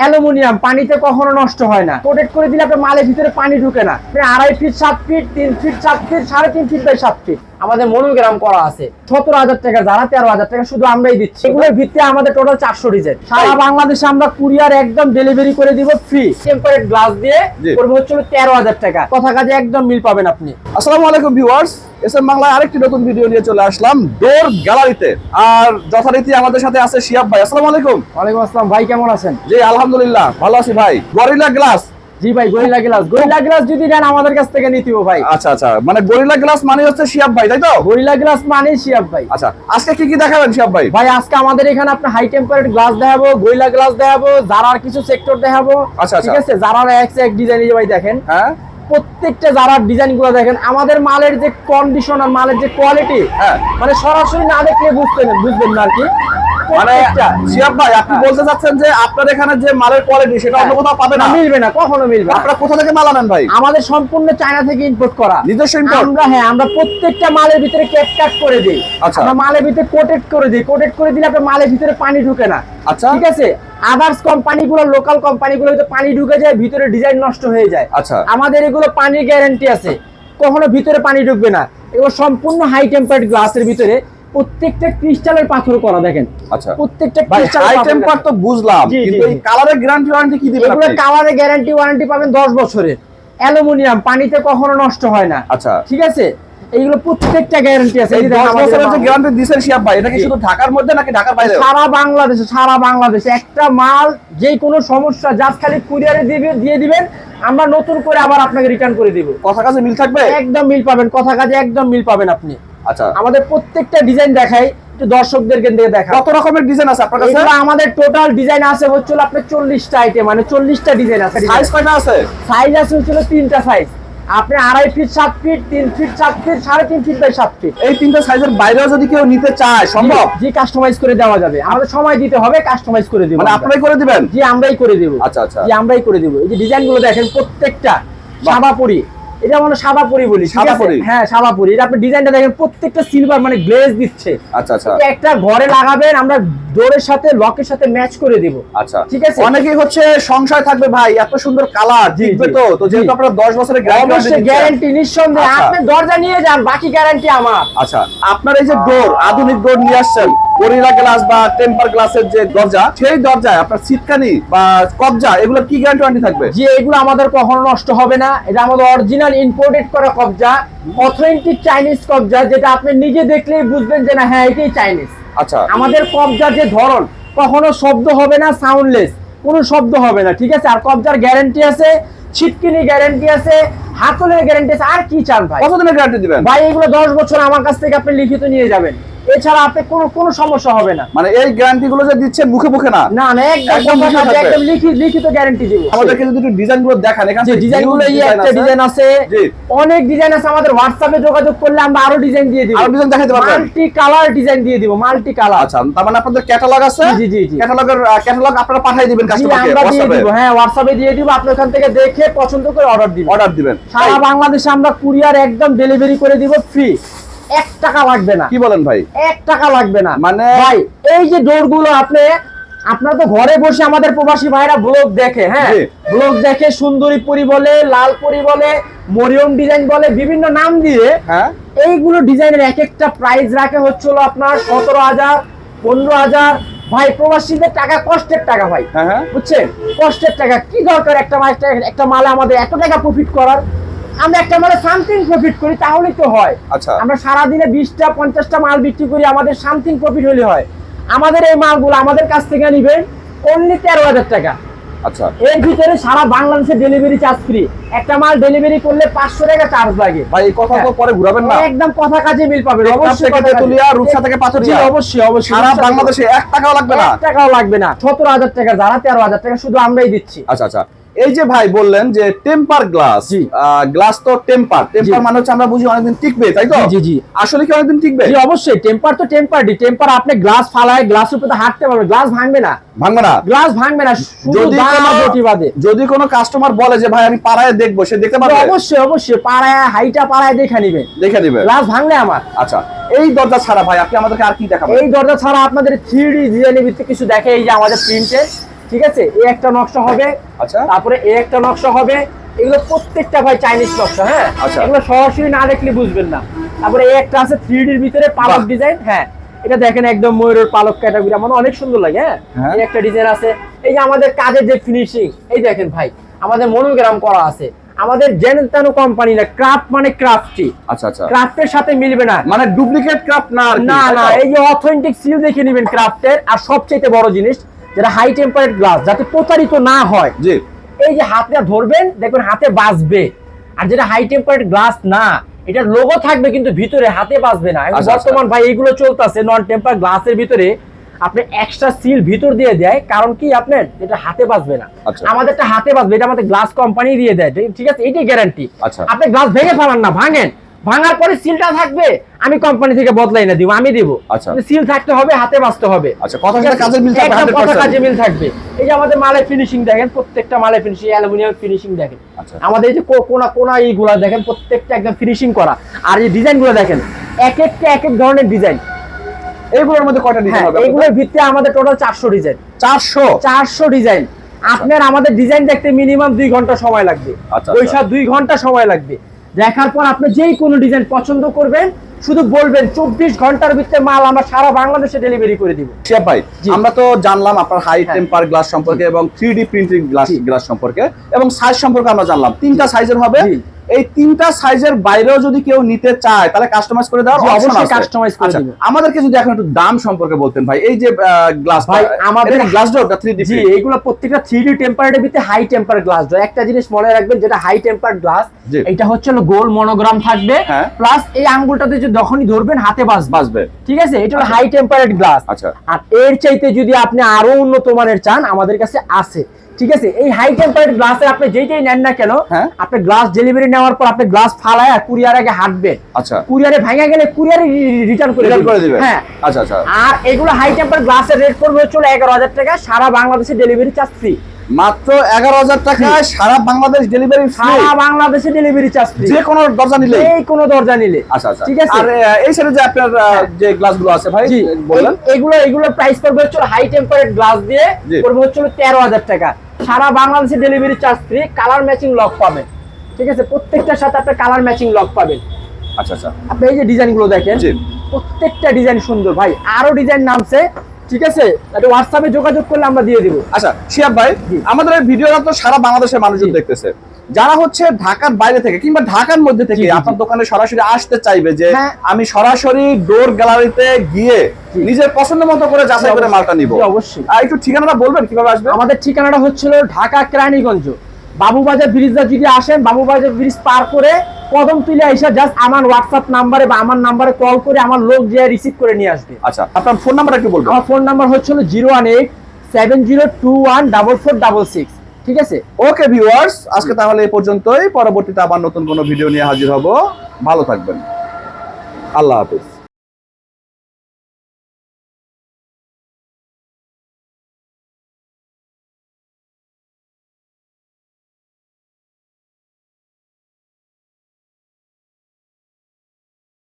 Aluminium পানিতে কখনো নষ্ট হয় না। প্রোটেক্ট করে দিলে আপনার মালের ভিতরে পানি ঢুকে না। আড়াই ফিট সাত ফিট তিন ফিট সাত ফিট সাড়ে তিন ফিট বাই সাত ফিট আমাদের মনোগ্রাম করা আছে। সতেরো হাজার টাকা যারা তেরো হাজার টাকা শুধু আমরাই দিচ্ছি। এগুলোর ভিত্তিতে আমাদের টোটাল চারশো ডিজাইন সারা বাংলাদেশে আমরা কুরিয়ার একদম ডেলিভারি করে দিব ফ্রি টেম্পারেট গ্লাস দিয়ে করব হচ্ছে তেরো হাজার টাকা। কথা কাজে একদম মিল পাবেন আপনি। আসসালামু আলাইকুম ভিউয়ার্স এস এম বাংলায় আরেকটি নতুন ভিডিও নিয়ে চলে আসলাম। ডোর গ্যালারিতে আর যথারীতি আমাদের সাথে আছে শিয়াব ভাই। আসসালামু আলাইকুম। ওয়ালাইকুম আসসালাম। ভাই কেমন আছেন? জি আলহামদুলিল্লাহ। ভালো আছি ভাই। Gorilla glass. জি ভাই গরিলা গ্লাস। গরিলা গ্লাস যদি নেন আমাদের কাছ থেকে নিতে ভাই। আচ্ছা আচ্ছা মানে গরিলা গ্লাস মানে হচ্ছে শিয়াব ভাই তাই তো? গরিলা গ্লাস মানে শিয়াব ভাই। আচ্ছা আজকে কি কি দেখাবেন শিয়াব ভাই? ভাই আজকে আমাদের এখানে আপনি হাই টেম্পারেট গ্লাস দেখাবো গরিলা গ্লাস দেখাবো জারার কিছু সেক্টর দেখাবো। আচ্ছা, ঠিক আচ্ছা। আছে? জারার এক এক ডিজাইন ভাই দেখেন। হ্যাঁ? প্রত্যেকটা জারার ডিজাইনগুলো দেখেন। আমাদের মালের যে কন্ডিশন আর মালের যে কোয়ালিটি হ্যাঁ। মানে সরাসরি না দেখলে বুঝতে বুঝবেন না আর কি। মানে। শিয়াব ভাই আপনি হ্যাঁ। বলতে চাচ্ছেন যে আপনার এখানে যে মালের কোয়ালিটি সেটা অন্য কোথাও পাবে না মিলবে না কখনো মিলবে আপনারা কোথা থেকে মাল আনেন ভাই আমাদের সম্পূর্ণ চায়না থেকে ইম্পোর্ট করা নিজস্ব import? আমরা হ্যাঁ আমরা প্রত্যেকটা মালের ভিতরে ক্যাপ কাট করে দিই আচ্ছা। আমরা মালের ভিতরে কোটেড করে দিই কোটেড করে দিলে আপনার মালের ভিতরে পানি ঢুকে না আচ্ছা। ঠিক আছে আদার্স কোম্পানিগুলো লোকাল কোম্পানিগুলো পানি ঢুকে যায় ভিতরে ডিজাইন নষ্ট হয়ে যায় আচ্ছা। আমাদের এগুলো পানির গ্যারান্টি আছে কখনো ভিতরে পানি ঢুকবে না এগুলো সম্পূর্ণ হাই টেম্পারেট গ্লাসের ভিতরে প্রত্যেকটা ক্রিস্টালের পাথর করা দেখেন। আচ্ছা। প্রত্যেকটা ক্রিস্টাল তো বুঝলাম কিন্তু এই কালারের গ্যারান্টি ওয়ারেন্টি কি দিবেন আপনি? কালারে গ্যারান্টি ওয়ারেন্টি পাবেন 10 বছরের। অ্যালুমিনিয়াম পানিতে কখনো নষ্ট হয় না। আচ্ছা। ঠিক আছে? এইগুলো প্রত্যেকটা গ্যারান্টি আছে। এই এই যে দেখেন 10 বছরের যে গ্যারান্টি দিছেন শিয়াব ভাই এটা কি শুধু ঢাকার মধ্যে নাকি ঢাকার বাইরে সারা বাংলাদেশে সারা বাংলাদেশে। একটা মাল যে কোনো সমস্যা জাস্ট খালি কুরিয়ারে দিয়ে দিবেন। আমরা নতুন করে আবার আপনাকে রিটার্ন করে দিব। কথা কাছে মিল থাকবে? একদম মিল পাবেন। কথা কাজে একদম মিল পাবেন আপনি। আচ্ছা। আমাদের প্রত্যেকটা ডিজাইন দেখাই একটু দর্শকদেরকে দিয়ে দেখা কত রকমের ডিজাইন আছে আপনার কাছে? আমাদের টোটাল ডিজাইন আছে হচ্ছিল আপনার চল্লিশটা আইটেম মানে চল্লিশটা ডিজাইন আছে। সাইজ কয়টা আছে? সাইজ আছে হচ্ছিল তিনটা সাইজ আপনি আড়াই ফিট সাত ফিট তিন ফিট সাত ফিট সাড়ে তিন ফিট বাই সাত ফিট এই তিনটা সাইজের বাইরেও যদি কেউ নিতে চায় সম্ভব? জি কাস্টমাইজ করে দেওয়া যাবে। আমাদের সময় দিতে হবে কাস্টমাইজ করে দিব মানে আপনারাই করে দিবেন? জি আমরাই করে দেব। আচ্ছা, আচ্ছা। জি আমরাই করে দেব। এই যে ডিজাইনগুলো দেখেন প্রত্যেকটা সাদা পরি। এটা মানে সাদা পরি বলি ঠিক সাদা পরি? হ্যাঁ সাদা পরি এটা আপনি ডিজাইনটা দেখেন প্রত্যেকটা সিলভার মানে গ্লেজ দিচ্ছে। আচ্ছা আচ্ছা। একটা ঘরে লাগাবেন আমরা ডোরের সাথে লকের সাথে ম্যাচ করে দেব। আচ্ছা। ঠিক আছে? অনেকেই হচ্ছে সংশয় থাকবে ভাই এত সুন্দর কালার জিতবে তো। তো যেহেতু। আপনারা 10 বছরের অবশ্যই গ্যারান্টি নিঃসন্দেহে। আচ্ছা। আপনি দরজা নিয়ে যান বাকি গ্যারান্টি আমার। আচ্ছা আপনার এই যে ডোর আধুনিক ডোর নিয়ে আসছেন গরিলা গ্লাস বা টেম্পার গ্লাসের যে দরজা সেই দরজায় আপনার সিটকানি বা কবজা এগুলো কি গ্যারান্টি ওয়ারেন্টি থাকবে? যে এগুলো আমাদের কখনো নষ্ট হবে না। এটা আমাদের অরিজিনাল ইম্পোর্টেড করা কবজা অথেন্টিক চাইনিজ কবজা যেটা আপনি নিজে দেখলেই বুঝবেন যে না হ্যাঁ এটাই চাইনিজ আচ্ছা। আমাদের কবজার যে ধরন কখনো শব্দ হবে না সাউন্ডলেস কোনো শব্দ হবে না ঠিক আছে? আর কবজার গ্যারান্টি আছে ছিটকিনি গ্যারান্টি আছে হাতলের গ্যারান্টি আছে। আর কি চান ভাই? কতদিনের গ্যারান্টি দিবেন? ভাই এগুলো দশ বছর আমার কাছ থেকে আপনি লিখিত নিয়ে যাবেন। এছাড়া আপনি কোনো কোনো সমস্যা হবে না। মানে এই গ্যারান্টি গুলো যে দিচ্ছেন মুখে মুখে না? না না একদম একদম লিখিত লিখিত গ্যারান্টি দিব। আমাদেরকে যদি একটু ডিজাইনগুলো দেখান এখানে ডিজাইনগুলো এই একটা ডিজাইন আছে। অনেক ডিজাইন আছে আমাদের হোয়াটসঅ্যাপে যোগাযোগ করলে আমরা আরও ডিজাইন দিয়ে দিব। আরও ডিজাইন দেখাতে পারবেন? মাল্টি কালার ডিজাইন দিয়ে দিব মাল্টি কালার আচ্ছা তার মানে আপনাদের ক্যাটালগ আছে? জি, জি, জি। ক্যাটালগের ক্যাটালগ আপনারা পাঠিয়ে দিবেন কাস্টমারকে আমরা দিয়ে দিব হ্যাঁ হোয়াটসঅ্যাপে দিয়ে দিব আপনি ওখান থেকে দেখে পছন্দ করে অর্ডার দিব অর্ডার দিবেন। সারা বাংলাদেশে আমরা কুরিয়ার একদম ডেলিভারি করে দিব ফ্রি এক টাকা লাগবে না। কি বলেন ভাই? এক টাকা লাগবে না। মানে- ভাই এই যে ডোরগুলো আপনি আপনার তো ঘরে বসে আমাদের প্রবাসী ভাইরা ব্লগ দেখে হ্যাঁ? ব্লগ দেখে সুন্দরী পরি বলে লাল পরি বলে মরিয়ম ডিজাইন বলে বিভিন্ন নাম দিয়ে হ্যাঁ। এইগুলো ডিজাইনের এক একটা প্রাইস রাখে হচ্ছিল আপনার সতেরো হাজার পনেরো হাজার। ভাই প্রবাসীদের টাকা কষ্টের টাকা ভাই। হ্যাঁ হ্যাঁ। বুঝছেন? কষ্টের টাকা। কি দরকার একটা একটা মালে আমাদের এত টাকা প্রফিট করার? আমরা একটা মালে সামথিং প্রফিট করি তাহলেই তো হয়। আচ্ছা। আমরা সারাদিনে বিশটা পঞ্চাশটা মাল বিক্রি করি আমাদের সামথিং প্রফিট হলে হয়। আমাদের এই মালগুলো আমাদের কাছ থেকে নিবেন অনলি তেরো হাজার টাকা। আচ্ছা। এর ভিতরে সারা বাংলাদেশে ডেলিভারি চার্জ ফ্রি একটা মাল ডেলিভারি করলে পাঁচশো টাকা চার্জ লাগে। ভাই এই কথা তো হ্যাঁ। পরে ঘুরাবেন না। একদম কথা কাজে মিল পাবেন অবশ্যই কথা কাজে। তেঁতুলিয়া, রূপসা থেকে পাথুরিয়া। অবশ্যই অবশ্যই সারা বাংলাদেশে এক টাকাও লাগবে না। এক টাকাও লাগবে না। সতেরো হাজার টাকা যারা তেরো হাজার টাকা শুধু আমরাই দিচ্ছি। আচ্ছা আচ্ছা। এই যে ভাই বললেন যে টেম্পার গ্লাস গ্লাস তো টেম্পার টেম্পার মানে হচ্ছে আমরা বুঝি অনেকদিন টিকবে তাই তো? জি, জি। আসলে কি অনেকদিন টিকবে? জি অবশ্যই টেম্পার তো টেম্পারডি টেম্পার আপনি গ্লাস ফালায় গ্লাসের উপরে হাঁটতে পারবে গ্লাস ভাঙবে না। ভাঙবে না। গ্লাস ভাঙবে না যদি যদি কোনো কাস্টমার বলে যে ভাই আমি পাড়ায় দেখব সে দেখতে পারবে? অবশ্যই অবশ্যই পাড়ায় হাইটা পাড়ায় দেখে নিবেন দেখে দিবে গ্লাস ভাঙলে আমার। আচ্ছা এই দরজা ছাড়া ভাই আপনি আমাদেরকে আর কি দেখাবেন? এই দরজা ছাড়া আপনাদের থ্রি ডি ডিজাইনের ভিত্তিতে কিছু দেখে এই যে আমাদের প্রিন্টের ঠিক আছে? এই একটা নকশা হবে আচ্ছা। তারপরে এই একটা নকশা হবে। এগুলো প্রত্যেকটা ভাই চাইনিজ নকশা হ্যাঁ? আচ্ছা। এগুলো সরাসরি না দেখলে বুঝবেন না। তারপরে এই একটা আছে থ্রি ডির ভিতরে পালক ডিজাইন হ্যাঁ? এটা দেখেন একদম ময়ূরের পালক ক্যাটাগরি আমার অনেক সুন্দর লাগে হ্যাঁ? হ্যাঁ। এই একটা ডিজাইন আছে। এই যে আমাদের কাজের যে ফিনিশিং এই দেখেন ভাই আমাদের মনোগ্রাম করা আছে। আমাদের জেনতানো কোম্পানি না ক্রাফট মানে ক্রাফটি আচ্ছা আচ্ছা। ক্রাফটের সাথে মিলবে না। মানে ডুপ্লিকেট ক্রাফট না না না এই যে অথেন্টিক সিল দেখে নেবেন ক্রাফটের আর সবচেয়ে বড় জিনিস যেটা হাই টেম্পারেট গ্লাস যাতে প্রতারিত না হয়। জি। এই যে হাতে ধরবেন দেখবেন হাতে বাজবে। আর যেটা হাই টেম্পারেট গ্লাস না এটা লোগো থাকবে কিন্তু ভিতরে হাতে বাজবে না। আচ্ছা, বর্তমান ভাই এগুলো চলতেছে নন টেম্পার গ্লাসের ভিতরে। আপনি এক্সট্রা সিল ভিতর দিয়ে দেয় কারণ কি আপনার এটা হাতে বাঁচবে না। আচ্ছা। আমাদেরটা হাতে বাঁচবে এটা আমাদের গ্লাস কোম্পানি দিয়ে দেয়। ঠিক আছে? এটাই গ্যারান্টি আচ্ছা। আপনি গ্লাস ভেঙে ফেলান না ভাঙেন। ভাঙার পরে সিলটা থাকবে আমি কোম্পানি থেকে বদলাই না দিব আমি দিব। আচ্ছা। সিল থাকতে হবে হাতে বাজতে হবে। আচ্ছা, কথার ঠিক কাজের মিল থাকবে কথা 100% কাজে মিল থাকবে। এই যে আমাদের মালের ফিনিশিং দেখেন প্রত্যেকটা মালের ফিনিশিং অ্যালুমিনিয়াম ফিনিশিং দেখেন। আচ্ছা। আমাদের এই যে কোনা কোনা এইগুলা দেখেন প্রত্যেকটা একদম ফিনিশিং করা। আর এই ডিজাইনগুলো দেখেন এক একটা এক এক ধরনের ডিজাইন এইগুলোর মধ্যে কয়টা ডিজাইন হ্যাঁ হবে এইগুলোর ভিত্তিতে আমাদের টোটাল চারশো ডিজাইন চারশো? চারশো ডিজাইন আপনার আমাদের ডিজাইন দেখতে মিনিমাম দুই ঘণ্টা সময় লাগবে। আচ্ছা, বৈশাখ দুই ঘণ্টা সময় লাগবে। দেখার পর আপনি যেই কোনো ডিজাইন পছন্দ করবেন শুধু বলবেন চব্বিশ ঘণ্টার ভিতরে মাল আমরা সারা বাংলাদেশে ডেলিভারি করে দিব। শিয়া ভাই আমরা তো জানলাম আপনার হাই হ্যাঁ। টেম্পার গ্লাস সম্পর্কে এবং three D printing glass glass সম্পর্কে এবং সাইজ সম্পর্কে আমরা জানলাম। তিনটা সাইজের হবে। এই তিনটা সাইজের বাইরেও যদি কেউ নিতে চায় তাহলে কাস্টমাইজ করে দেওয়ার অবশ্যই customize করে আচ্ছা, আমাদেরকে যদি এখন একটু দাম সম্পর্কে বলতেন ভাই এই যে গ্লাস ভাই, আমাদের- গ্লাস ডোরটা থ্রি ডি জি এইগুলো প্রত্যেকটা থ্রি ডি টেম্পারেটের ভিতরে হাই টেম্পার গ্লাস দেয় একটা জিনিস মনে রাখবেন যেটা হাই টেম্পার গ্লাস এটা হচ্ছে গোল মনোগ্রাম থাকবে। হ্যাঁ। প্লাস এই আঙ্গুলটাতে যে যখনই ধরবেন হাতে বাজবে বাঁচবে। ঠিক আছে? এটা হলো হাই টেম্পারেট গ্লাস আচ্ছা। আর এর চাইতে যদি আপনি আরও উন্নত মানের চান আমাদের কাছে আছে। ঠিক আছে? এই হাই টেম্পারেট গ্লাসে আপনি যেইটাই নেন না কেন হ্যাঁ। আপনি গ্লাস ডেলিভারি নেওয়ার পর আপনি গ্লাস ফালায় আর কুরিয়ার আগে হাঁটবেন। আচ্ছা। কুরিয়ারে ভাঙা গেলে কুরিয়ারে রিটার্ন করে রিটার্ন করে দিবে। হ্যাঁ। আচ্ছা আচ্ছা। আর এগুলো হাই টেম্পার গ্লাসের রেট পড়বে হচ্ছে এগারো হাজার টাকা। সারা বাংলাদেশে ডেলিভারি চার্জ ফ্রি মাত্র এগারো হাজার টাকায় সারা বাংলাদেশ ডেলিভারি সারা বাংলাদেশে ডেলিভারি চার্জ যে কোনো দরজা নিলে। এই কোনো দরজা নিলে। আচ্ছা আচ্ছা। ঠিক আছে? আর এই সাইডে যে আপনার যে গ্লাসগুলো আছে ভাই বললেন। এগুলো এগুলো প্রাইস পড়বে হচ্ছে হাই টেম্পারেট গ্লাস দিয়ে পড়বে হচ্ছে তেরো হাজার টাকা। সারা বাংলাদেশে delivery charge free colour matching lock পাবেন। ঠিক আছে? প্রত্যেকটার সাথে আপনি কালার ম্যাচিং লক পাবেন। আচ্ছা আচ্ছা। আপনি এই যে ডিজাইনগুলো দেখেন প্রত্যেকটা ডিজাইন সুন্দর ভাই। আরও ডিজাইন নামছে ঠিক আছে? এটা হোয়াটসঅ্যাপে যোগাযোগ করলে আমরা দিয়ে দিব। আচ্ছা শিয়াব ভাই আমাদের এই ভিডিওটা তো সারা বাংলাদেশের মানুষজন দেখতেছে। যারা হচ্ছে ঢাকার বাইরে থেকে কিংবা ঢাকার মধ্যে থেকে আপনার দোকানে সরাসরি আসতে চাইবে যে হ্যাঁ। আমি সরাসরি ডোর গ্যালারিতে গিয়ে নিজের পছন্দ মতো করে যাচাই করে মালটা নিব। অবশ্যই। আর একটু ঠিকানাটা বলবেন কীভাবে আসবে? আমাদের ঠিকানাটা হচ্ছিল ঢাকা কেরানীগঞ্জ। বাবুবাজার ব্রিজটা যদি আসেন বাবুবাজার ব্রিজ পার করে কদম তুলে আইসা জাস্ট আমার হোয়াটসঅ্যাপ নাম্বারে বা আমার নাম্বারে কল করে আমার লোক যে রিসিভ করে নিয়ে আসবে। আচ্ছা আপনার ফোন নাম্বার একটু বলবেন। আমার ফোন নাম্বার হচ্ছিল zero one eight seven zero two one double four double six ঠিক আছে? ওকে ভিউয়ার্স আজকে তাহলে এই পর্যন্তই। পরবর্তীতে আবার নতুন কোনো ভিডিও নিয়ে হাজির হব। ভালো থাকবেন। আল্লাহ হাফিজ।